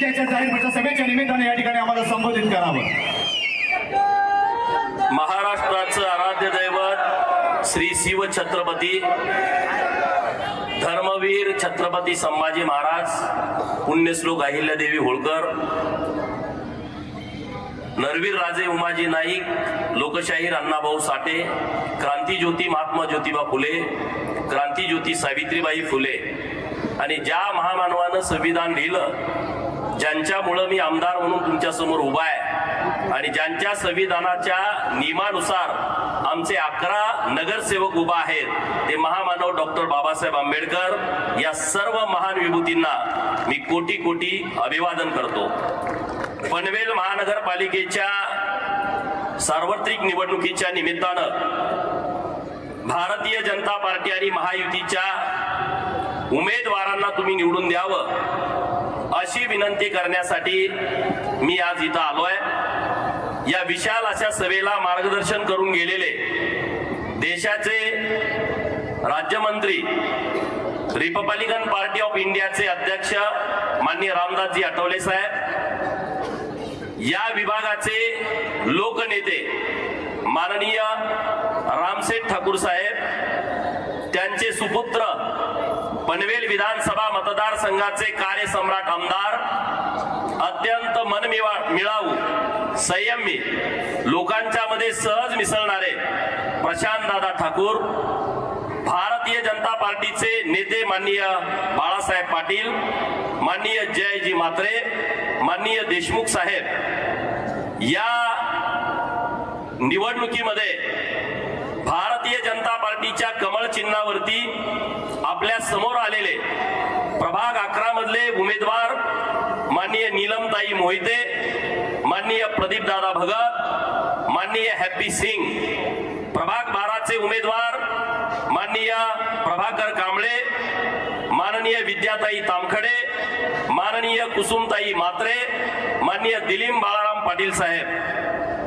ऐक्याच्या जाहीर प्रचार सभेच्या निमित्ताने या ठिकाणी आम्हाला संबोधित करावं. महाराष्ट्राचं आराध्य दैवत श्री शिव छत्रपती धर्मवीर छत्रपती संभाजी महाराज पुण्यश्लोक अहिल्यादेवी होळकर नरवीर राजे उमाजी नाईक लोकशाहीर अण्णाभाऊ साठे क्रांतीज्योती महात्मा ज्योतिबा फुले क्रांतीज्योती सावित्रीबाई फुले. आणि ज्या महामानवानं संविधान लिहिलं ज्यांच्यामुळं मी आमदार म्हणून तुमच्यासमोर उभा आहे आणि ज्यांच्या संविधानाच्या नियमानुसार आमचे अकरा नगरसेवक उभा आहेत ते महामानव डॉक्टर बाबासाहेब आंबेडकर या सर्व महान विभूतींना मी कोटी कोटी अभिवादन करतो. पनवेल महानगरपालिकेच्या सार्वत्रिक निवडणुकीच्या निमित्तानं भारतीय जनता पार्टी आणि महायुतीच्या उमेदवारांना तुम्ही निवडून द्यावं. अशी विनंती करण्यासाठी मी आज इथं आलोय. या विशाल अशा सभेला मार्गदर्शन करून गेलेले देशाचे राज्यमंत्री रिपब्लिकन पार्टी ऑफ इंडियाचे अध्यक्ष माननीय रामदासजी आठवले साहेब या विभागाचे लोकनेते माननीय रामसेठ ठाकूर साहेब त्यांचे सुपुत्र पनवेल विधानसभा मतदारसंघाचे कार्यसम्राट आमदार अत्यंत मनमिवा मिळावू संयमी लोकांच्या मध्ये सहज मिसळणारे प्रशांत दादा ठाकूर भारतीय जनता पार्टीचे नेते माननीय बाळासाहेब पाटील माननीय जयजी मात्रे माननीय देशमुख साहेब या निवडणुकीमध्ये भारतीय जनता पार्टीच्या कमळ चिन्हावरती आपल्यासमोर आलेले प्रभाग अकरा मधले उमेदवार माननीय नीलमताई मोहिते माननीय प्रदीप दादा भगत माननीय हॅप्पी सिंग प्रभाग बाराचे उमेदवार माननीय प्रभाकर कांबळे माननीय विद्याताई तामखडे माननीय कुसुमताई मात्रे माननीय दिलीप बाळाराम पाटील साहेब.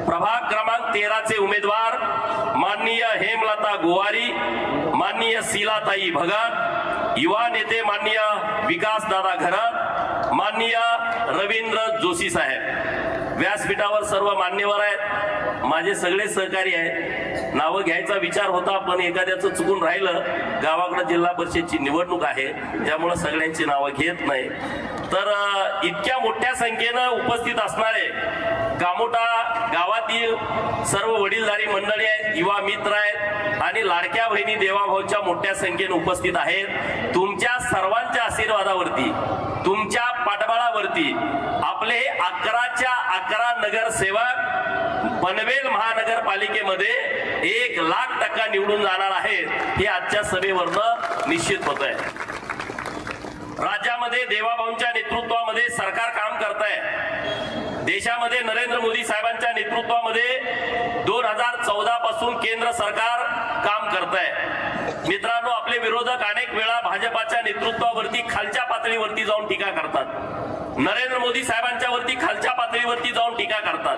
प्रभाग क्रमांक तेराचे उमेदवार माननीय हेमलता गोवारी माननीय सीलाताई भगत युवा नेते माननीय विकास दादा घरत माननीय रवींद्र जोशी साहेब. व्यासपीठावर सर्व मान्यवर आहेत. माझे सगळे सहकारी आहेत. नावं घ्यायचा विचार होता पण एखाद्याचं चुकून राहिलं गावाकडे जिल्हा परिषदची निवडणूक आहे त्यामुळे सगळ्यांची नावं घेत नाही. तर इतक्या मोठ्या संख्येनं उपस्थित असणारे कामोटा गावातील सर्व वडीलधारी मंडळी आहेत युवा मित्र आहेत आणि लाडक्या बहिणी देवाभाऊच्या मोठ्या संख्येने उपस्थित आहेत. तुमच्या सर्वांच्या आशीर्वादावरती तुमच्या पाठबळावरती आपले हे अकराच्या अकरा नगरसेवक पनवेल महानगरपालिकेमध्ये एक लाख टक्का निवडून जाणार आहेत हे आजच्या सभेवरनं निश्चित होत आहे राज्यामध्ये देवाभाऊंच्या नेतृत्वामध्ये सरकार काम करत आहे देशामध्ये नरेंद्र मोदी साहेबांच्या नेतृत्वामध्ये दोन हजार चौदा पासून केंद्र सरकार काम करत आहे मित्रांनो आपले विरोधक अनेक वेळा भाजपाच्या नेतृत्वावरती खालच्या पातळीवरती जाऊन टीका करतात. नरेंद्र मोदी साहेबांच्या वरती खालच्या पातळीवरती जाऊन टीका करतात.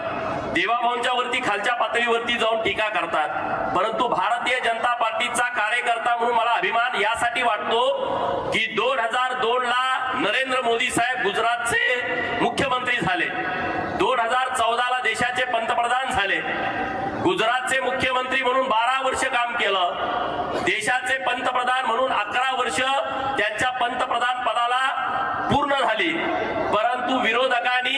देवाभाऊंच्या वरती खालच्या पातळीवरती जाऊन टीका करतात. परंतु भारतीय जनता पार्टीचा कार्यकर्ता म्हणून मला अभिमान यासाठी वाटतो की दोन हजार दोन ला नरेंद्र मोदी साहेब गुजरातचे मुख्यमंत्री झाले दोन हजार चौदा ला देशाचे पंतप्रधान झाले गुजरातचे मुख्यमंत्री म्हणून बारा वर्ष काम केलं. देशाचे पंतप्रधान म्हणून अकरा वर्ष त्यांच्या पंतप्रधान पदाला पूर्ण झाली. परंतु विरोधकांनी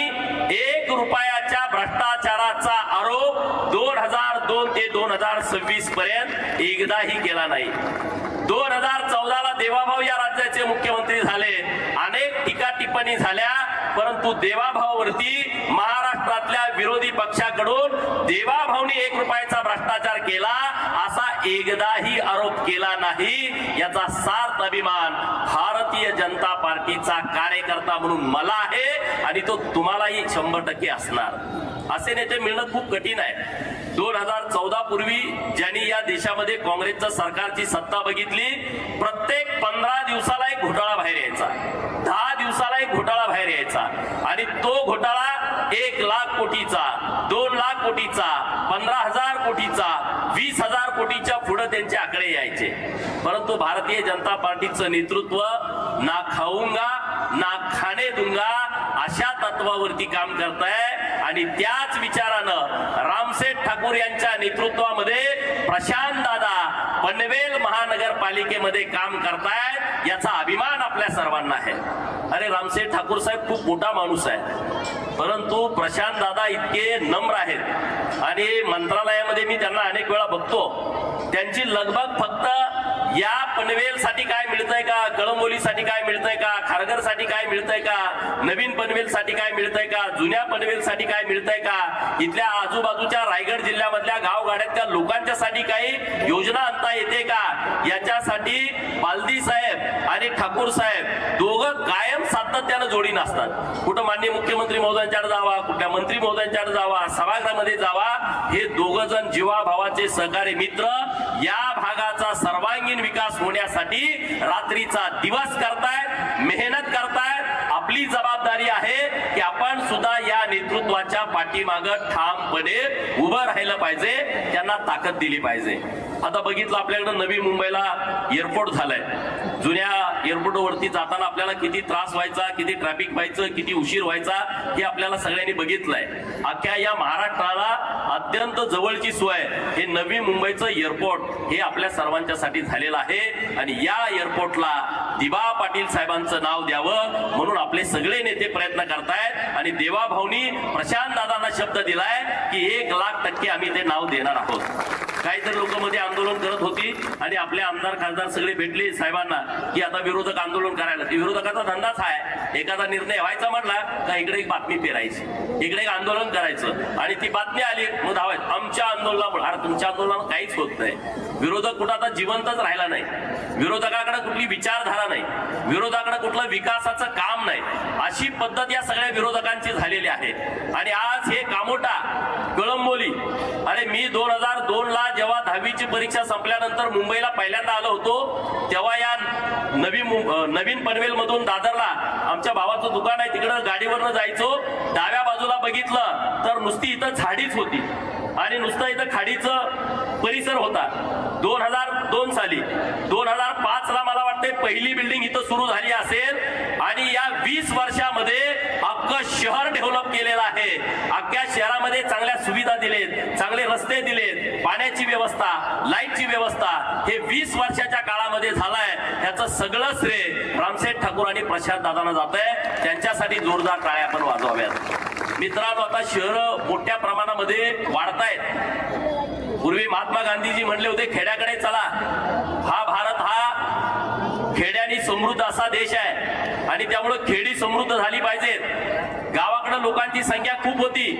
एक रुपयाच्या भ्रष्टाचाराचा आरोप दोन हजार दोन ते दोन हजार सव्वीस पर्यंत एकदाही केला नाही. दोन हजार चौदा ला देवाभाऊ या राज्याचे मुख्यमंत्री झाले. अनेक टीका टिप्पणी झाल्या परंतु देवाभाऊवरती महाराष्ट्रातल्या विरोधी पक्षाकडून देवाभाऊनी एक रुपयाचा भ्रष्टाचार केला असा एकदाही आरोप केला नाही. याचा सार्थ अभिमान भारतीय जनता पार्टीचा कार्यकर्ता म्हणून मला आहे आणि तो तुम्हालाही शंभर टक्के असणार. असे नेते मिळणं खूप कठीण आहे. दोन हजार चौदा पूर्वी ज्यांनी या देशामध्ये काँग्रेसच्या सरकारची सत्ता बघितली प्रत्येक पंधरा दिवसाला एक घोटाळा बाहेर यायचा. दहा दिवसाला एक घोटाळा बाहेर यायचा. आणि तो घोटाळा एक लाख कोटीचा दोन लाख कोटीचा पंधरा हजार कोटीचा वीस हजार कोटीच्या पुढे त्यांचे आकडे यायचे. परंतु भारतीय जनता पार्टीचं नेतृत्व ना खाऊंगा ना खाणे दुंगा अशा तत्वावरती काम करताय. आणि त्याच विचारानं रामसेठ ठाकूर यांच्या नेतृत्वामध्ये प्रशांत दादा पनवेल महानगरपालिकेमध्ये काम करतायत याचा अभिमान आपल्या सर्वांना आहे. अरे रामसेठ ठाकूर साहेब खूप मोठा माणूस आहे. परंतु प्रशांत दादा इतके नम्र आहेत. आणि मंत्रालयामध्ये मी त्यांना अनेक वेळा बघतो. त्यांची लगभग फक्त या पनवेलसाठी काय मिळतंय का? कळंबोलीसाठी काय मिळतंय का? खारघरसाठी काय मिळतंय का? नवीन पनवेलसाठी काय मिळतंय का? जुन्या पनवेलसाठी काय मिळतंय का? इथल्या आजूबाजूच्या रायगड जिल्ह्यामधल्या गावगाड्यातल्या लोकांच्यासाठी काही योजना आणता येते का? याच्यासाठी बालदी साहेब आणि ठाकूर साहेब दोघं कायम सातत्यानं जोडी नसतात कुठं माननीय मुख्यमंत्री महोदयांच्याकडे जावा कुठल्या मंत्री महोदयांच्याकडे जावा सभागृहामध्ये जावा हे दोघ जण जीवाभावाचे सहकारी मित्र या भागाचा सर्वांगीण विकास होण्यासाठी रात्रीचा दिवस करतायत मेहनत करतायत. आपली जबाबदारी आहे की आपण सुद्धा या नेतृत्वाच्या पाठीमागं ठामपणे उभं राहिलं पाहिजे त्यांना ताकद दिली पाहिजे. आता बघितलं आपल्याकडे नवी मुंबईला एअरपोर्ट झालंय. जुन्या एअरपोर्टवरती जाताना आपल्याला किती त्रास व्हायचा किती ट्रॅफिक व्हायचं किती उशीर व्हायचा हे आपल्याला सगळ्यांनी बघितलंय. अख्ख्या या महाराष्ट्राला अत्यंत जवळची सोय हे नवी मुंबईचं एअरपोर्ट हे आपल्या सर्वांच्यासाठी झालेलं आहे. आणि या एअरपोर्टला दिवा पाटील साहेबांचं नाव द्यावं म्हणून आपले सगळे नेते प्रयत्न करतायत. आणि देवाभाऊनी प्रशांत दादांना शब्द दिलाय की एक लाख टक्के आम्ही ते नाव देणार आहोत. काही तर लोक मध्ये आंदोलन करत होती आणि आपले आमदार खासदार सगळे भेटले साहेबांना की आता विरोधक आंदोलन करायला. ते विरोधकाचा धंदाच आहे. एखादा निर्णय व्हायचा म्हटला का इकडे एक बातमी पेरायची. इकडे एक आंदोलन करायचं. आणि ती बातमी आली मग धावायच आमच्या आंदोलनामुळे. अरे तुमच्या आंदोलनाला काहीच होत नाही. विरोधक कुठं आता जिवंतच राहिला नाही. विरोधकाकडे कुठली विचारधारा नाही. विरोधाकडे कुठलं विकासाचं काम नाही. अशी पद्धत या सगळ्या विरोधकांची झालेली आहे. आणि आज हे कामोटा कळंबोली. अरे मी दोन हजार दोन ला जेव्हा दहावीची परीक्षा संपल्यानंतर मुंबईला पहिल्यांदा आलो होतो तेव्हा या नवी नवीन पनवेल मधून दादरला आमच्या भावाचं दुकान आहे तिकडं गाडीवरनं जायचो. डाव्या बाजूला बघितलं तर नुसती इथं झाडीच होती. आणि नुसतं इथं खाडीचं परिसर होता. दोन हजार दोन साली. दोन हजार पाच ला मला वाटते पहिली बिल्डिंग इथं सुरू झाली असेल. आणि या वीस वर्षामध्ये अख्खं शहर डेव्हलप केलेलं आहे. अख्ख्या शहरामध्ये चांगल्या सुविधा दिलेत चांगले रस्ते दिलेत पाण्याची व्यवस्था लाईटची व्यवस्था हे वीस वर्षाच्या काळामध्ये झालाय. याचं सगळं श्रेय रामसेठ ठाकूर आणि प्रशांत दादांना जात आहे त्यांच्यासाठी जोरदार टाळ्या आपण वाजवाव्यात. मित्रांनो आता शहरं मोठ्या प्रमाणामध्ये वाढतायत. पूर्वी महात्मा गांधीजी म्हणले होते खेड्याकडे चला. हा भारत हा खेड्यानी समृद्ध असा देश आहे. आणि त्यामुळे खेडी समृद्ध झाली पाहिजेत. गावाकडे लोकांची संख्या खूप होती.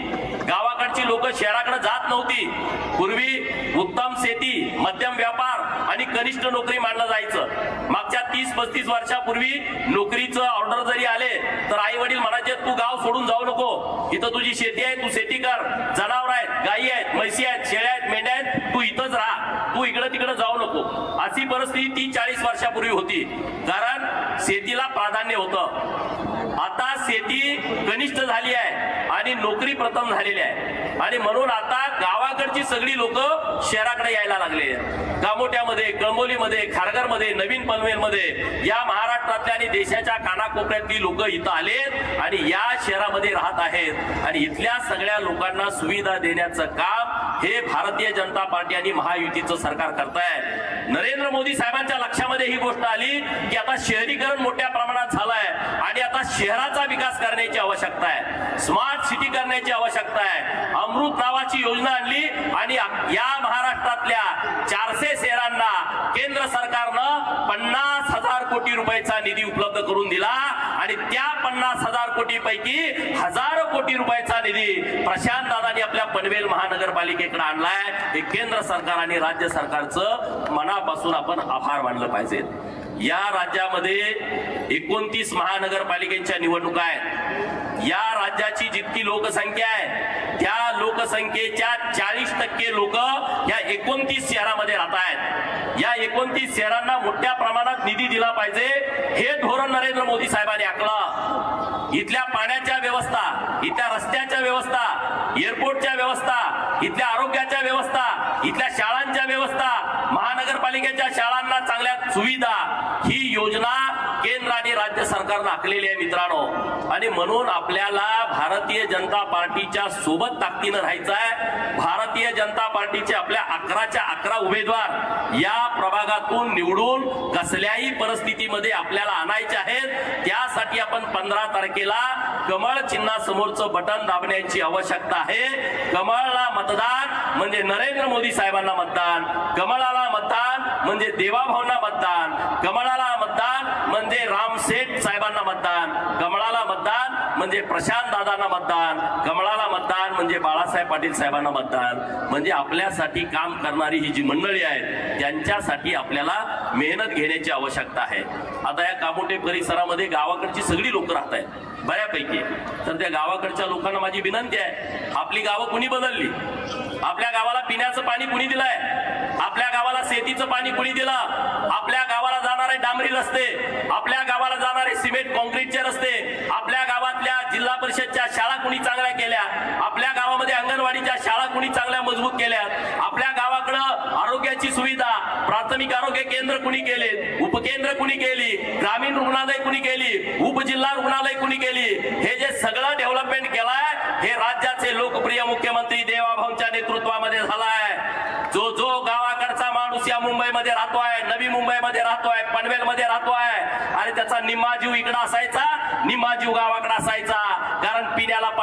गावाकडची लोक शहराकडे जात नव्हती. पूर्वी उत्तम शेती मध्यम व्यापार कनिष्ठ नोकरी मानलं जायचं. मागच्या तीस पस्तीस वर्षापूर्वी नोकरीचं ऑर्डर जरी आले तर आई वडील म्हणायचे तू गाव सोडून जाऊ नको. इथं तुझी शेती आहे तू शेती कर. जनावर आहेत गायी आहेत म्हशी आहेत शेळ्या आहेत मेंढ्या आहेत तू इथंच राहा. तू इकडं तिकडं जाऊ नको. अशी परिस्थिती तीस चाळीस वर्षापूर्वी होती. कारण शेतीला प्राधान्य होतं. आता शेती कनिष्ठ झाली आहे आणि नोकरी प्रथम झालेली आहे. आणि म्हणून आता गावाकडची सगळी लोक शहराकडे यायला लागले गामोट्यामध्ये कळंबोलीमध्ये खारघरमध्ये नवीन पनवेलमध्ये या महाराष्ट्रातल्या आणि देशाच्या कानाकोपऱ्यातली लोक इथं आलेत आणि या शहरामध्ये राहत आहेत. आणि इथल्या सगळ्या लोकांना सुविधा देण्याचं काम हे भारतीय जनता पार्टी आणि महायुतीचं सरकार करताय. नरेंद्र मोदी साहेबांच्या लक्षामध्ये ही गोष्ट आली की आता शहरीकरण मोठ्या प्रमाणात झालंय आणि आता शहराचा विकास करण्याची आवश्यकता आहे. स्मार्ट सिटी करण्याची आवश्यकता आहे. अमृत नावाची योजना आणली आणि या महाराष्ट्रातल्या चारशे शहरांना केंद्र सरकारनं पन्नास हजार कोटी रुपयाचा निधी उपलब्ध करून दिला आणि त्या पन्नास हजार कोटी पैकी हजारो कोटी रुपयाचा निधी प्रशांत दादांनी आपल्या पनवेल महानगरपालिकेकडे आणलाय. हे केंद्र सरकार आणि राज्य सरकारचं मनापासून आपण आभार मानलं पाहिजे या राज्यामध्ये एकोणतीस महानगरपालिकेच्या निवडणुका आहेत. या राज्याची जितकी लोकसंख्या आहे त्या लोकसंख्येच्या चाळीस टक्के लोक या एकोणतीस शहरामध्ये राहत आहेत. या एकोणतीस शहरांना मोठ्या प्रमाणात निधी दिला पाहिजे हे धोरण नरेंद्र मोदी साहेबांनी आखलं. इथल्या पाण्याच्या व्यवस्था इथल्या रस्त्याच्या व्यवस्था एअरपोर्टच्या व्यवस्था इथल्या आरोग्याच्या व्यवस्था इथल्या शाळांच्या व्यवस्था महानगरपालिकेच्या शाळांना चांगल्या सुविधा ही योजना केंद्र आणि राज्य सरकारनं आखलेली आहे मित्रांनो. आणि म्हणून आपल्याला भारतीय जनता पार्टीच्या सोबत ताकदीनं राहायचं आहे. भारतीय जनता पार्टीचे आपल्या अकराच्या अकरा उमेदवार या प्रभागातून निवडून कसल्याही परिस्थितीमध्ये आपल्याला आणायचे आहेत. त्यासाठी आपण पंधरा तारखेला कमळ चिन्हासमोरचं बटन दाबण्याची आवश्यकता आहे. कमळला मतदान म्हणजे नरेंद्र मोदी साहेबांना मतदान. कमळाला मतदान म्हणजे देवाभावना मतदान. कमळाला मतदान म्हणजे रामसेठ साहेबांना मतदान कमळाला मतदान म्हणजे प्रशांत दादांना मतदान कमळाला मतदान म्हणजे बाळासाहेब पाटील साहेबांना मतदान. म्हणजे आपल्यासाठी काम करणारी ही जी मंडळी आहेत त्यांच्यासाठी आपल्याला मेहनत घेण्याची आवश्यकता आहे. आता या कामोटे परिसरामध्ये गावाकडची सगळी लोक राहत आहेत बऱ्यापैकी. तर त्या गावाकडच्या लोकांना माझी विनंती आहे आपली गावं कुणी बदलली? आपल्या गावाला पिण्याचं पाणी कुणी दिलंय? आपल्या गावाला शेतीचं पाणी कुणी दिलं? आपल्या गावाला जाणारे डांबरी रस्ते आपल्या गावाला जाणारे सिमेंट कॉन्क्रीटचे रस्ते आपल्या गावातल्या जिल्हा परिषदच्या शाळा कुणी चांगल्या केल्या? आपल्या गावामध्ये अंगणवाडीच्या शाळा कुणी चांगल्या मजबूत केल्या? आपल्या गावाकडं आरोग्याची सुविधा प्राथमिक आरोग्य केंद्र कुणी केले? उपकेंद्र कुणी केली? ग्रामीण रुग्णालय कुणी केली? उपजिल्हा रुग्णालय कुणी केली हे जे सगळं डेव्हलपमेंट केलंय हे राज्याचे लोकप्रिय मुख्यमंत्री देवाभाऊंच्या नेतृत्वामध्ये झालाय जो जो गावाकडचा माणूस या मुंबईमध्ये राहतोय मध्ये राहतोय पनवेल मध्ये राहतोय. आणि त्याचा निम्मा जीव इकडं असायचा निम्मा जीव गावाकडे असायचा.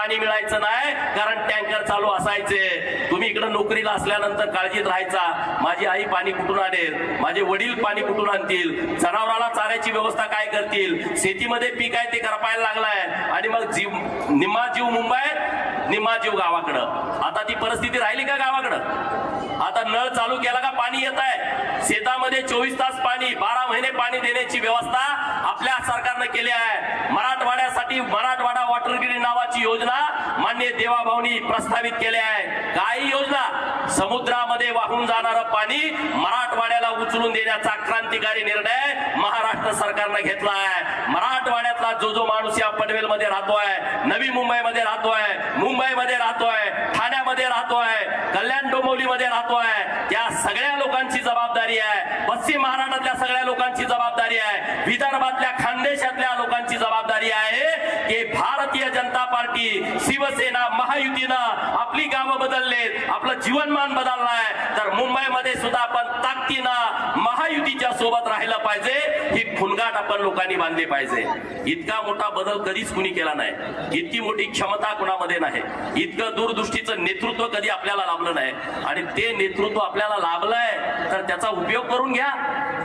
पाणी मिळायचं नाही कारण टँकर चालू असायचे. तुम्ही इकडे नोकरीला असल्यानंतर काळजीत राहायचा. माझी आई पाणी कुठून आणेल? माझे वडील पाणी कुठून आणतील? जनावराला चाऱ्याची व्यवस्था काय करतील? शेतीमध्ये पीक आहे ते करपायला लागलाय. आणि मग जीव निम्मा जीव मुंबईत निम्मा जीव गावाकडं. आता ती परिस्थिती राहिली का गावाकडं? आता नळ चालू केला का पाणी येत आहे? शेतामध्ये चोवीस तास पाणी बारा महिने पाणी देण्याची व्यवस्था आपल्या सरकारनं केली आहे. मराठवाड्यासाठी मराठवाडा वॉटर ग्रीड नावाची योजना मान्य देवाभाऊनी प्रस्तावित केली आहे. काही योजना समुद्रामध्ये वाहून जाणारं पाणी मराठवाड्याला उचलून देण्याचा क्रांतिकारी निर्णय महाराष्ट्र सरकारनं घेतला आहे. मराठवाड्यातला जो जो माणूस या पनवेलमध्ये राहतोय नवी मुंबईमध्ये राहतोय मुंबईमध्ये राहतोय ठाण्यामध्ये राहतोय कल्याण डोंबिवलीमध्ये राहतोय त्या सगळ्या लोकांची जबाबदारी आहे. पश्चिम महाराष्ट्रातल्या सगळ्या लोकांची जबाबदारी आहे. विदर्भातल्या खानदेशातल्या लोकांची जबाबदारी आहे. की भारतीय जनता पार्टी शिवसेना महायुतीनं आपली गावं बदललेत आपलं जीवनमान बदललाय तर मुंबईमध्ये सुद्धा आपण ताकदीनं महायुतीच्या सोबत राहिलं पाहिजे. ही खुणगाट आपण लोकांनी बांधली पाहिजे. इतका मोठा बदल कधीच कुणी केला नाही. इतकी मोठी क्षमता कुणामध्ये नाही. इतकं दूरदृष्टीचं नेतृत्व कधी आपल्याला लाभलं नाही. आणि ते नेतृत्व आपल्याला लाभलंय तर त्याचा उपयोग करून घ्या.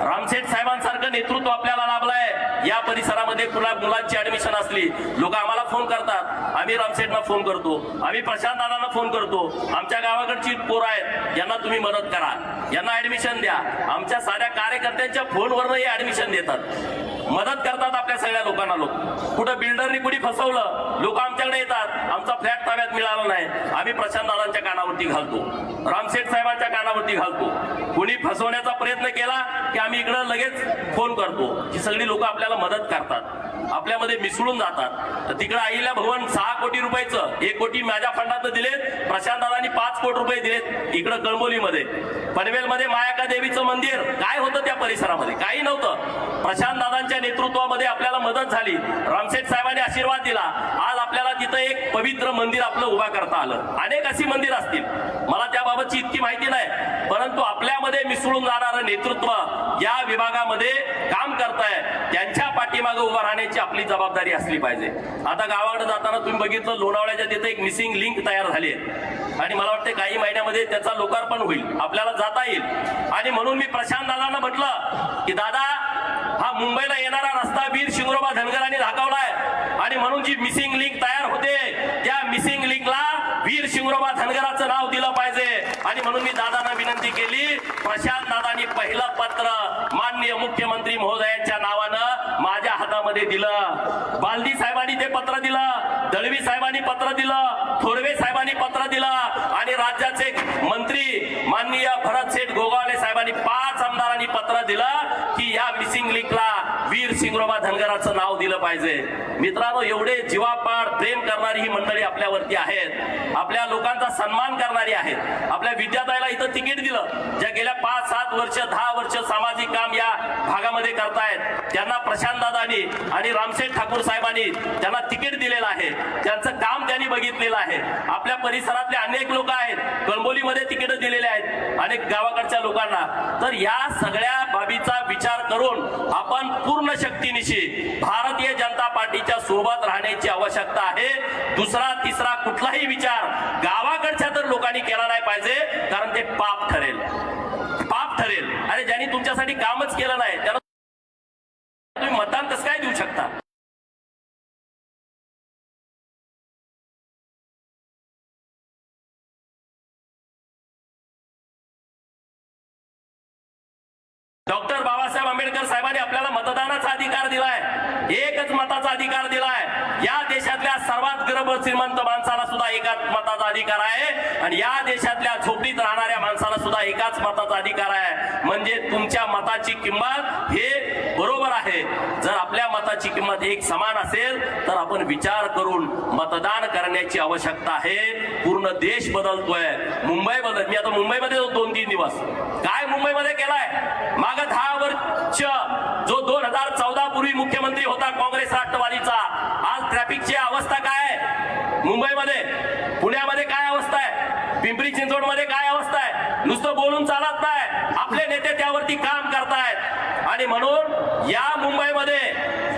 रामसेठ साहेबांसारखं नेतृत्व आपल्याला लाभलंय. या परिसरामध्ये कुणा मुलांची ऍडमिशन असली लोक आम्हाला फोन करतात. आम्ही रामसेठना फोन करतो. आम्ही प्रशांत दादांना फोन करतो. आमच्या गावाकडची पोरं आहेत यांना तुम्ही मदत करा. यांना ऍडमिशन द्या. आमच्या साऱ्या कार्यकर्त्यांच्या फोनवरनं हे ऍडमिशन देतात. मदत करतात आपल्या सगळ्या लोकांना लोक. कुठं बिल्डरनी कुणी फसवलं लोक आमच्याकडे येतात. आमचा फ्लॅट ताब्यात मिळाला नाही. आम्ही प्रशांत दादांच्या कानावरती घालतो. रामशेठ साहेबांच्या कानावरती घालतो. कुणी फसवण्याचा प्रयत्न केला की आम्ही इकडं लगेच फोन करतो. ही सगळी लोक आपल्याला मदत करतात. आपल्यामध्ये मिसळून जातात. तर तिकडे आईला भवन सहा कोटी रुपयाचं एक कोटी माझ्या फंडात दिलेत. प्रशांत दादांनी पाच कोटी रुपये दिलेत इकडं कळंबोलीमध्ये पनवेलमध्ये मायाका देवीचं मंदिर. काय होतं त्या परिसरामध्ये? काही नव्हतं. प्रशांत दादांच्या नेतृत्वामध्ये आपल्याला मदत झाली. रामशेठ साहेबांनी आशीर्वाद दिला. आज आपल्याला तिथं एक पवित्र मंदिर आपलं उभा करता आलं. अनेक अशी मंदिर असतील. मला त्याबाबतची इतकी माहिती नाही. परंतु आपल्यामध्ये मिसळून जाणारं नेतृत्व या विभागामध्ये काम करताय. त्यांच्या पाठीमागे उभं राहण्याची आपली जबाबदारी असली पाहिजे. आता गावाकडे जाताना तुम्ही बघितलं लोणावळ्याच्या तिथे एक मिसिंग लिंक तयार झाली आहे. आणि मला वाटतं काही महिन्यामध्ये त्याचा लोकार्पण होईल. आपल्याला जाता येईल. आणि म्हणून मी प्रशांत दादांना म्हटलं की दादा हा मुंबईला येणारा रस्ता वीर शिंगरोबा धनगरांनी दाखवलाय. आणि म्हणून जी मिसिंग लिंक तयार होते त्या मिसिंग लिंकला वीर शिंगरोबा धनगराचं नाव दिलं पाहिजे. आणि म्हणून मी दादांना विनंती केली प्रशांत दादांनी पहिलं पत्र माननीय मुख्यमंत्री महोदयांच्या नावानं पत्रामध्ये दिलं. बालदी साहेबांनी ते पत्र दिलं. दळवी साहेबांनी पत्र दिलं. थोरवे साहेबांनी पत्र दिलं. आणि राज्याचे मंत्री माननीय भरत शेठ गोगावले साहेबांनी पाच आमदारांनी पत्र दिलं की या मिसिंग लिंकला वीर सिंगरोबा धनगराचं नाव दिलं पाहिजे. मित्रांनो एवढे जीवापाड प्रेम करणारी ही मंडळी आपल्यावरती आहेत. आपल्या लोकांचा सन्मान करणारी आहेत. आपल्या विद्यार्थ्याला इथं तिकीट दिलं ज्या गेल्या पाच सात वर्ष दहा वर्ष सामाजिक काम या भागामध्ये करतायत. त्यांना प्रशांत दादानी आणि रामशेठ ठाकूर साहेबांनी त्यांना तिकीट दिलेलं आहे. त्यांचं काम त्यांनी बघितलेलं आहे. आपल्या परिसरातले अनेक लोक आहेत. कळंबोलीमध्ये तिकीट दिलेले आहेत अनेक गावाकडच्या लोकांना. तर या सगळ्या बाबीचा विचार करून आपण पूर्ण शक्तीनिशी भारतीय जनता पार्टीच्या सोबत राहण्याची आवश्यकता आहे. दुसरा तिसरा कुठलाही विचार गावाकडच्या तर लोकांनी केला नाही पाहिजे कारण ते पाप ठरेल. पाप ठरेल. आणि ज्यांनी तुमच्यासाठी कामच केलं नाही त्याला तुम्ही मतदान कसं काय देऊ शकता? डॉक्टर बाबा बाबासाहेब आंबेडकर साहेबांनी आपल्याला मतदानाचा अधिकार दिलाय. एकच मताचा अधिकार दिलाय. या देशातल्या सर्वात गरब श्रीमंत माणसाला सुद्धा एकाच मताचा अधिकार आहे. आणि या देशातल्या झोपडीत राहणाऱ्या माणसाला सुद्धा एकाच मताचा अधिकार आहे. म्हणजे तुमच्या मताची किंमत हे बरोबर आहे. जर आपल्या मताची किंमत एक समान असेल तर आपण विचार करून मतदान करण्याची आवश्यकता आहे. पूर्ण देश बदलतोय. मुंबई बदल मी आता मुंबईमध्ये दोन तीन दिवस. काय मुंबईमध्ये केलाय? माग दहा च जो दोन हजार चौदा पूर्वी मुख्यमंत्री होता काँग्रेस राष्ट्रवादीचा. आज ट्रॅफिकची अवस्था काय आहे? मुंबईमध्ये पुण्यामध्ये काय अवस्था आहे? पिंपरी चिंचवडमध्ये काय अवस्था आहे? नुसतं बोलून चालत नाही. आपले नेते त्यावरती काम करतायत. आणि म्हणून या मुंबईमध्ये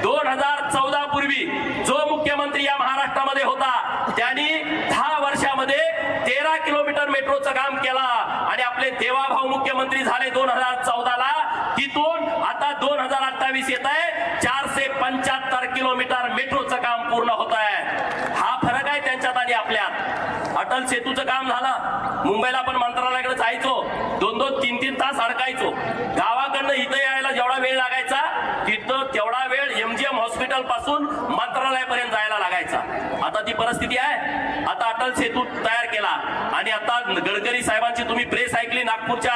दोन हजार चौदा पूर्वी जो मुख्यमंत्री या महाराष्ट्रामध्ये होता त्यांनी दहा वर्षामध्ये तेरा किलोमीटर मेट्रोचं काम केला. आणि आपले देवाभाऊ मुख्यमंत्री झाले दोन हजार चौदाला. तिथून आता दोन हजार अठ्ठावीस येत आहे. चारशे पंच्याहत्तर किलोमीटर मेट्रोचं काम पूर्ण होत आहे. हा फरक आहे त्यांच्यात आणि आपल्यात. अटल सेतूचं काम झालं. मुंबईला आपण मंत्रालयाकडे जायचो. दोन दोन तीन तीन तास अडकायचो. गावाकडनं इथं यायला जेवढा वेळ लागायचा तिथं तेवढा वेळ एमजीएम हॉस्पिटलपासून मंत्रालयापर्यंत जायला लागायचा. आता ती परिस्थिती आहे. आता अटल सेतू तयार केला. आणि आता गडकरी साहेबांची तुम्ही प्रेस ऐकली नागपूरच्या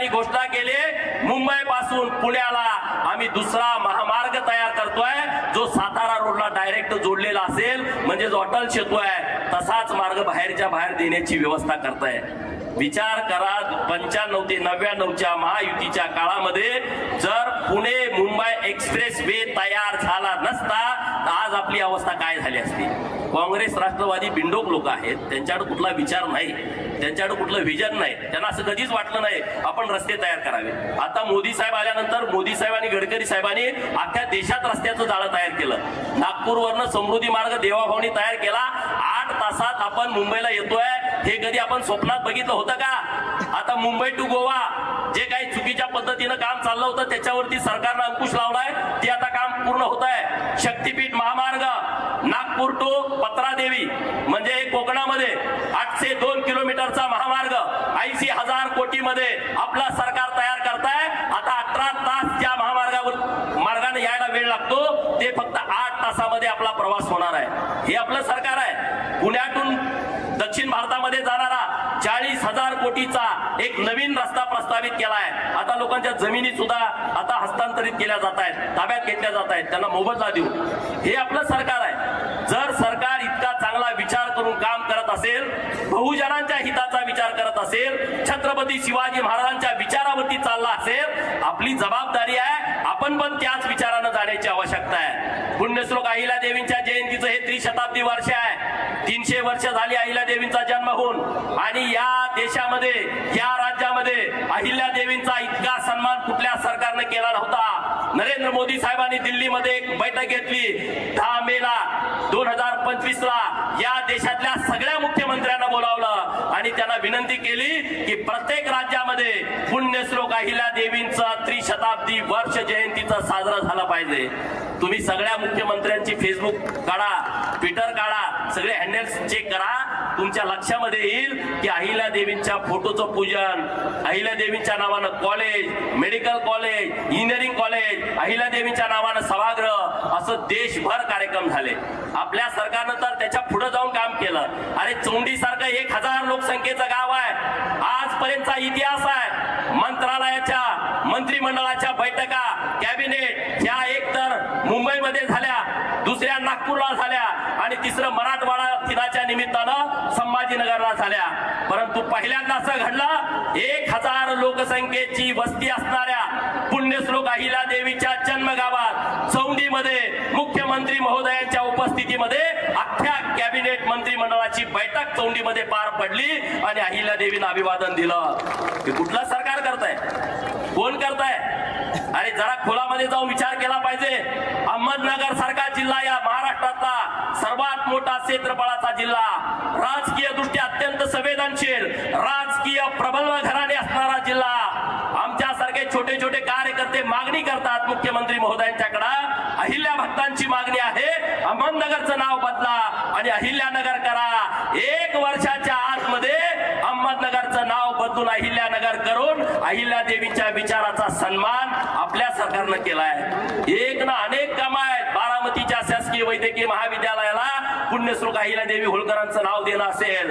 ठिकाणी घोषणा केली मुंबई पासून पुण्याला आम्ही दुसरा महामार्ग तयार करतोय जो सातारा रोडला डायरेक्ट जोडलेला असेल म्हणजे जो अटल सेतू आहे तसाच मार्ग बाहेरच्या बाहेर देण्याची व्यवस्था करताय. विचार करा पंच्याण्णव ते नव्याण्णवच्या महायुतीच्या काळामध्ये जर पुणे मुंबई एक्सप्रेस वे तयार झाला नसता तर आज आपली अवस्था काय झाली असती? काँग्रेस राष्ट्रवादी बिंडोक लोक आहेत त्यांच्याकडे कुठला विचार नाही. त्यांच्याकडे कुठलं विजन नाही. त्यांना असं कधीच वाटलं नाही आपण रस्ते तयार करावे. आता मोदी साहेब आल्यानंतर मोदी साहेब आणि गडकरी साहेबांनी अख्ख्या देशात रस्त्याचं जाळं तयार केलं. नागपूरवरनं समृद्धी मार्ग देवाभावनी तयार केला. आठ तासात आपण मुंबईला येतोय. हे कधी आपण स्वप्नात बघितलं होतं का? आता मुंबई टू गोवा जे काही चुकीच्या पद्धतीनं काम चाललं होतं त्याच्यावरती सरकारनं अंकुश लावलाय. ते आता काम पूर्ण होत आहे शक्तीपीठ महामार्ग नागपूर टू पत्रादेवी म्हणजे कोकणामध्ये आठशे दोन किलोमीटरचा महामार्ग ऐंशी हजार कोटीमध्ये आपला सरकार तयार करताय आता अठरा तास ज्या महामार्गावर मार्गाने यायला वेळ लागतो ते फक्त आठ तासामध्ये आपला प्रवास होणार आहे हे आपलं सरकार आहे. पुण्यातून दक्षिण भारतामध्ये जाणारा चाळीस हजार कोटीचा एक नवीन रस्ता प्रस्तावित केला आहे. आता लोकांच्या जमिनी सुद्धा आता हस्तांतरित केल्या जात आहेत. ताब्यात घेतल्या जात आहेत. त्यांना मोबदला देऊ. हे आपलं सरकार आहे. जर सरकार चांगला विचार करून काम करत असेल बहुजनांच्या हिताचा विचार करत असेल छत्रपती शिवाजी महाराजांच्या विचारावरती चालला असेल आपली जबाबदारी आहे आपण पण त्याच विचारानं जाण्याची आवश्यकता आहे. पुण्यश्लोक अहिल्या देवींच्या जयंतीचं हे त्रिशताब्दी वर्ष आहे. तीनशे वर्ष झाली अहिल्या देवींचा जन्म होऊन. आणि या देशामध्ये या राज्यामध्ये अहिल्या देवींचा इतका सन्मान कुठल्या सरकारने केला नव्हता. नरेंद्र मोदी साहेबांनी दिल्लीमध्ये एक बैठक घेतली. दहा मेला पंचवीस ला या देशातल्या सगळ्या मुख्यमंत्र्यांना बोलावलं आणि त्यांना विनंती केली की प्रत्येक राज्यामध्ये पुण्यश्लोक अहिल्या देवींचा त्रिशताब्दी वर्ष जयंतीचा साजरा झाला पाहिजे. तुम्ही सगळ्या मुख्यमंत्र्यांची फेसबुक काढा ट्विटर काढा सगळे हँडल्स चेक करा. तुमच्या लक्षामध्ये येईल की अहिल्या देवींच्या फोटोचं पूजन अहिल्या देवींच्या नावानं college medical college engineering college Ahilya देवींच्या नावानं सभागृह असं देशभर कार्यक्रम झाले. आपल्या सरकारनं तर त्याच्या पुढे जाऊन काम काम केलं. अरे चोंडी सारखं एक हजार लोकसंख्येचं गाव आहे. आजपर्यंतचा इतिहास आहे. मंत्रालयाच्या मंत्रिमंडळाच्या बैठका कॅबिनेट ह्या एक तर मुंबईमध्ये झाल्या दुसऱ्या नागपूरला झाल्या आणि तिसरं मराठवाडा दिनाच्या निमित्तानं संभाजीनगरला झाल्या. परंतु पहिल्यांदा असं घडलं एक हजार लोकसंख्येची वस्ती असणाऱ्या पुण्यश्लोक अहिला देवीच्या जन्मगावात चौंडीमध्ये मुख्यमंत्री महोदयांच्या उपस्थितीमध्ये अख्ख्या कॅबिनेट मंत्रिमंडळाची बैठक चौंडीमध्ये पार पडली आणि अहिल्या देवीनं अभिवादन दिलं. हे कुठलं सरकार करताय? कोण करताय? अरे जरा खोलामध्ये जाऊन विचार केला पाहिजे. अहमदनगर सारखा जिल्हा या महाराष्ट्रातला सर्वात मोठा क्षेत्रफळाचा जिल्हा. राजकीय दृष्ट्या अत्यंत संवेदनशील राजकीय प्रबल घराणे असणारा जिल्हा. आमच्या छोटे छोटे कार्यकर्ते मागणी करतात मुख्यमंत्री महोदयांच्याकडे. अहिल्या भक्तांची मागणी आहे अहमदनगरचं नाव बदला आणि अहिल्यानगर करा. एक वर्षाच्या आतमध्ये अहमदनगरचं नाव बदलून अहिल्यानगर करून अहिल्या देवीच्या विचाराचा सन्मान आपल्या सरकारनं केलाय. एक ना अनेक कामं आहेत बारामतीच्या शासकीय वैद्यकीय महाविद्यालयाला. पुण्यश्लोक अहिल्या देवी होळकरांचं नाव देणं असेल.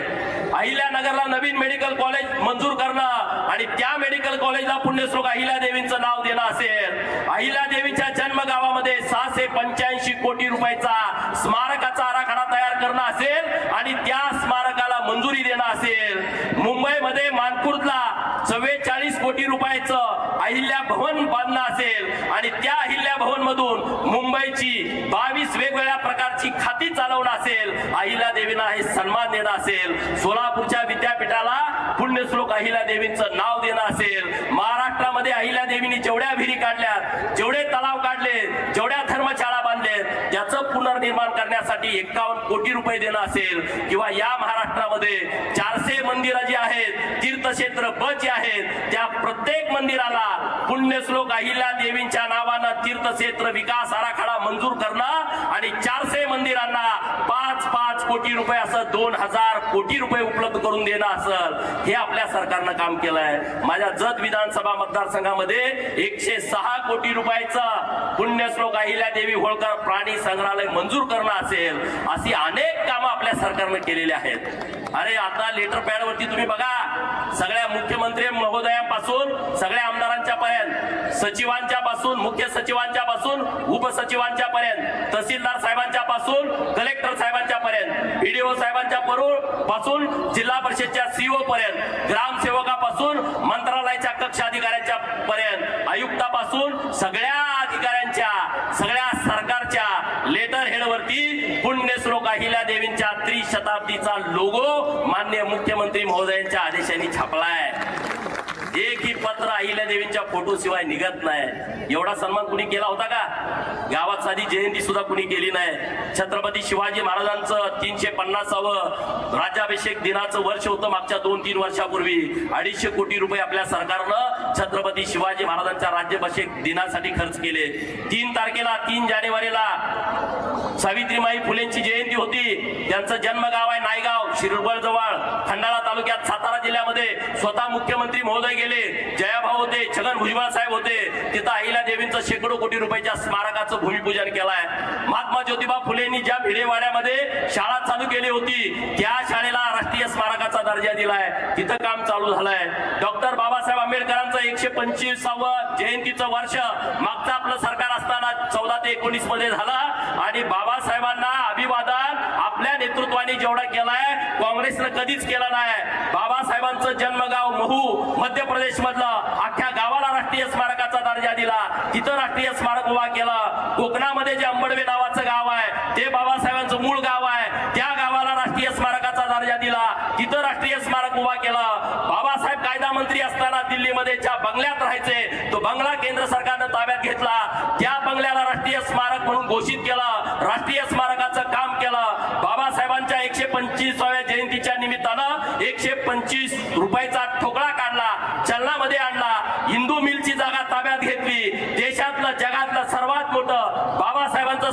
अहिल्यानगरला नवीन मेडिकल कॉलेज मंजूर करणं आणि त्या मेडिकल कॉलेजला पुण्यश्लोक अहिल्या देवींचं नाव देणं असेल. अहिल्या देवीच्या जन्मगावामध्ये सहाशे पंच्याऐंशी कोटी रुपयाचा स्मारकाचा आराखडा तयार करणं असेल आणि त्या स्मारकाला मंजुरी देणं असेल. मुंबईमध्ये मानकुर्दला अहिल्या भवन बांधणं असेल आणि त्या अहिल्या भवन मधून मुंबईची बावीस वेगवेगळ्या प्रकारची खाती चालवणं असेल अहिल्या देवींना हे सन्मान देणं असेल सोलापूरच्या विद्यापीठाला पुण्यश्लोक अहिल्या देवींचं नाव देणं असेल महाराष्ट्रामध्ये अहिल्या देवीने जेवढ्या विहिरी काढल्यात जेवढे तलाव काढले जेवढ्या धर्मशाळा बांधले त्याचं पुनर्निर्माण करण्यासाठी एकावन्न कोटी रुपये देणं असेल किंवा या महाराष्ट्रामध्ये चारशे मंदिरं जी आहेत तीर्थक्षेत्र ब जी आहेत त्या प्रत्येक मंदिराला पुण्यश्लोक अहिल्या देवींच्या नावानं तीर्थक्षेत्र विकास आराखडा मंजूर करणं आणि चारशे मंदिरांना पाच कोटी रुपये असं दोन हजार कोटी रुपये उपलब्ध करून देणं असल हे आपल्या सरकारनं काम केलंय. माझ्या जत विधानसभा मतदारसंघामध्ये एकशे सहा कोटी रुपयाचं पुण्यश्लोक अहिल्या देवी होळकर प्राणी संग्रहालय मंजूर करणं असेल अशी अनेक कामं आपल्या सरकारनं केलेली आहेत. अरे आता लेटर पॅड वरती तुम्ही बघा सगळ्या मुख्यमंत्री महोदयांपासून सगळ्या आमदारांच्या पर्यंत सचिवांच्या पासून मुख्य सचिवांच्या पासून उपसचिवांच्या पर्यंत तहसीलदार साहेबांच्या पासून कलेक्टर साहेबांच्या पर्यंत व्हिडिओ साहेबांच्या पासून जिल्हा परिषदच्या सीओ पर्यंत ग्रामसेवकापासून मंत्रालयाच्या कक्ष अधिकाऱ्यांच्या पर्यंत आयुक्तापासून सगळ्या अधिकाऱ्यांच्या सगळ्या सरकारच्या लेटर हेडवरती पुण्यश्लोक अहिल्या देवींच्या त्रिशताब्दीचा लोगो मान्य मुख्यमंत्री महोदयांच्या आदेशाने छापलाय. एकही पत्र अहिल्या देवींच्या फोटो शिवाय निघत नाही. एवढा सन्मान कुणी केला होता का? गावात साधी जयंती सुद्धा कुणी केली नाही. छत्रपती शिवाजी महाराजांचं तीनशे पन्नासावं राज्याभिषेक दिनाचं वर्ष होतं मागच्या दोन तीन वर्षापूर्वी. अडीचशे कोटी रुपये आपल्या सरकारनं छत्रपती शिवाजी महाराजांच्या राज्याभिषेक दिनासाठी खर्च केले. तीन तारखेला तीन जानेवारीला सावित्रीमाई फुलेंची जयंती होती. त्यांचं जन्मगाव आहे नायगाव शिरबळ जवळ. खंडाळा तालुक्यात सातारा जिल्ह्यामध्ये स्वतः मुख्यमंत्री महोदय गेले. जयाभाऊ होते छगन भुजबळ साहेब होते. तिथं अहिल्या देवींचं शेकडो कोटी रुपयाच्या स्मारकाचं भूमिपूजन केलंय. महात्मा ज्योतिबा फुलेंनी ज्या भिडेवाड्यामध्ये शाळा चालू केली होती त्या शाळेला राष्ट्रीय स्मारक विभागाचा दर्जा दिलाय. तिथं काम चालू झालंय. डॉक्टर बाबासाहेब आंबेडकरांचं एकशे पंचवीसावं जयंतीचं वर्ष मागचं आपलं सरकार असताना चौदा ते एकोणीसमध्ये झालं. आणि बाबासाहेबांना अभिवादन आपल्या नेतृत्वाने जेवढा केलाय काँग्रेसनं कधीच केलं नाही. बाबासाहेबांचं जन्मगाव महू मध्य प्रदेश मधलं अख्ख्या गावाला राष्ट्रीय स्मारकाचा दर्जा दिला. तिथं राष्ट्रीय स्मारक उभा केलं. कोकणामध्ये जे अंबडवे नावाचं गाव आहे ते बाबासाहेबांचं मूळ गाव आहे. त्या गावाला राष्ट्रीय स्मारकाचा दर्जा दिला. स्मारक उभा केला. बाबासाहेब कायदा मंत्री असताना दिल्लीमध्ये ज्या बंगल्यात राहायचे तो बंगला केंद्र सरकारनं ताब्यात घेतला. त्या बंगल्याला राष्ट्रीय स्मारक म्हणून घोषित केलं राष्ट्रीय स्मारकाचं काम केलं बाबासाहेबांच्या एकशे पंचवीसाव्या जयंतीच्या निमित्तानं एकशे पंचवीस रुपयाचा ठोकळा काढला चलनामध्ये आणला हिंदू मिलची जागा ताब्यात घेतली देशातलं जगातलं सर्वात मोठं बाबासाहेबांचं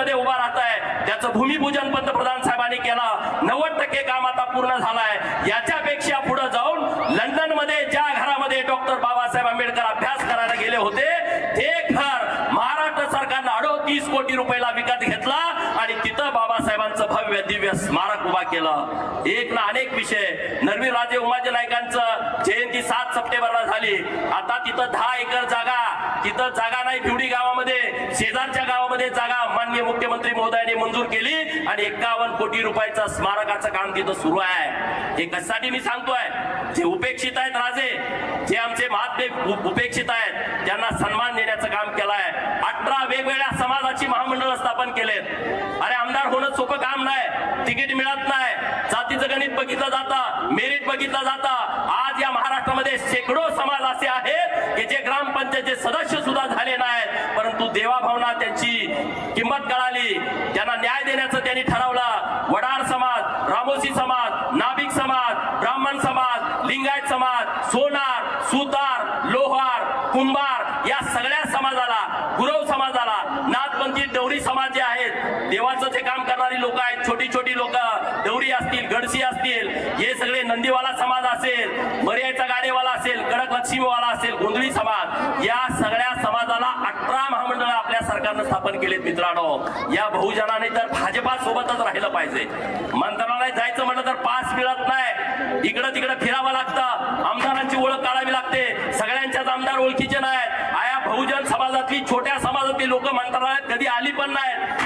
मध्ये उभा राहत आहे त्याचं भूमिपूजन पंतप्रधान साहेबांनी केलं. नव्वद टक्के काम आता पूर्ण झालंय. याच्यापेक्षा पुढे जाऊन लंडनमध्ये ज्या घरामध्ये डॉक्टर बाबासाहेब आंबेडकर अभ्यास करायला गेले होते ते घर महाराष्ट्र सरकारनं अडोतीस कोटी रुपयाला विकत घेतला आणि तिथं बाबासाहेबांचं भव्य दिव्य स्मारक उभा केलं. एक ना अनेक विषय. नरवी राजे उमाजी नायकांचं जयंती सात सप्टेंबरला झाली. आता तिथं दहा एकर जागा. तिथं जागा नाही भिवडी गावामध्ये. शेजारच्या गावामध्ये जागा माननीय मुख्यमंत्री महोदयाने मंजूर केली आणि एकावन्न कोटी रुपयाचं स्मारकाचं काम तिथं सुरू आहे. हे कशासाठी मी सांगतोय? जे उपेक्षित आहेत राजे जे आमचे महात्मे उपेक्षित आहेत त्यांना सन्मान देण्याचं काम केलंय. अठरा वेगवेगळ्या समाजाची महामंडळ स्थापन केलेत अरे आमदार होणं सोपं काम नाही. तिकीट मिळत नाही. जातीचं गणित बघितलं जातं. मेरिट बघितलं जातं. आज या महाराष्ट्रामध्ये शेकडो समाज असे आहेत की जे ग्रामपंचायतचे सदस्य सुद्धा झाले नाहीत. परंतु देवाभावना त्यांची किंमत कळाली. त्यांना न्याय देण्याचं त्यांनी ठरवलं. वडार समाज रामोशी समाज नाभिक समाज ब्राह्मण समाज लिंगायत समाज सोनार सुतार लोहार कुंभार या सगळ्या नाथपंथी डवरी समाज जे आहेत देवाचं जे काम करणारी लोक आहेत छोटी छोटी लोक डवरी असतील गडसी असतील हे सगळे नंदीवाला समाज असेल मर्याचा गाडेवाला असेल कडक लक्ष्मीवाला असेल गोंधळी समाज या सगळ्या समाजाला अठरा महामंडळ आपल्या सरकारनं स्थापन केलेत मित्रांनो. या बहुजनाने तर भाजपा सोबतच राहिलं पाहिजे. मंत्रालयात जायचं म्हटलं तर पास मिळत नाही. इकडं तिकडं फिरावं लागतं. आमदारांची ओळख काढावी लागते. सगळ्या आली पण नाही.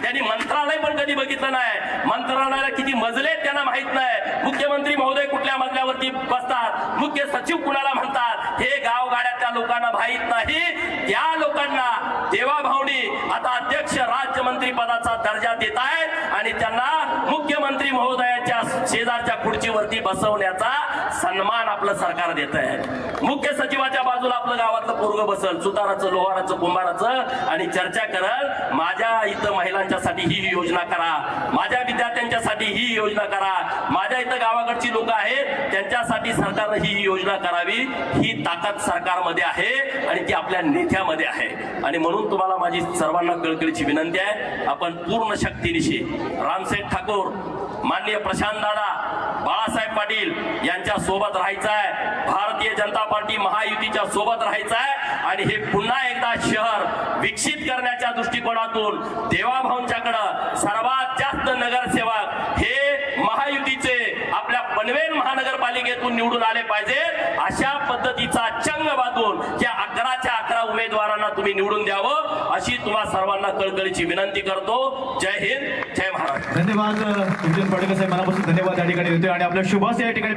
पण कधी बघितलं नाही. मंत्रालयाला किती मजले आहेत त्यांना माहीत नाही. मुख्यमंत्री महोदय कुठल्या मजल्यावरती बसतात? मुख्य सचिव कुणाला म्हणतात? हे गावगाड्यातल्या लोकांना माहीत नाही. त्या लोकांना देवाभावनी आता अध्यक्ष राज्यमंत्री पदाचा दर्जा देत आहेत आणि त्यांना मुख्यमंत्री महोदयाच्या शेजारच्या खुर्चीवरती बसवण्याचा सन्मान आपलं सरकार देत आहे. मुख्य सचिवाच्या बाजूला आपलं गावातलं पोरग बसल सुताराचं लोहाराचं कुंभाराचं आणि चर्चा करल. माझ्या इथं महिलांच्यासाठी ही योजना करा. माझ्या विद्यार्थ्यांच्यासाठी ही योजना करा. माझ्या इथं गावाकडची लोक आहेत त्यांच्यासाठी सरकारनं ही योजना करावी. ही ताकद सरकारमध्ये आहे आणि ती आपल्या नेत्यामध्ये आहे. आणि म्हणून तुम्हाला माझी सर्वांना कळकळीची विनंती आहे. आपण पूर्ण शक्तीनिशी रामसेठ ठाकूर माननीय प्रशांत दादा बाळा पाटील यांच्या सोबत राहायचं आहे भारतीय जनता पार्टी महायुतीच्या सोबत राहायचं आहे आणि हे पुन्हा एकदा शहर विकसित करण्याच्या दृष्टिकोनातून देवाभाऊंच्याकडं सर्वात जास्त नगरसेवक हे महानगरपालिकेतून निवडून आले पाहिजे. अशा पद्धतीचा चंग बांधून त्या अकराच्या अकरा उमेदवारांना तुम्ही निवडून द्यावं अशी तुम्हा सर्वांना कळकळीची विनंती करतो. जय हिंद जय महाराज धन्यवाद तुमचे पडकर साहेब मनापासून धन्यवाद या ठिकाणी आणि आपल्या शुभास या ठिकाणी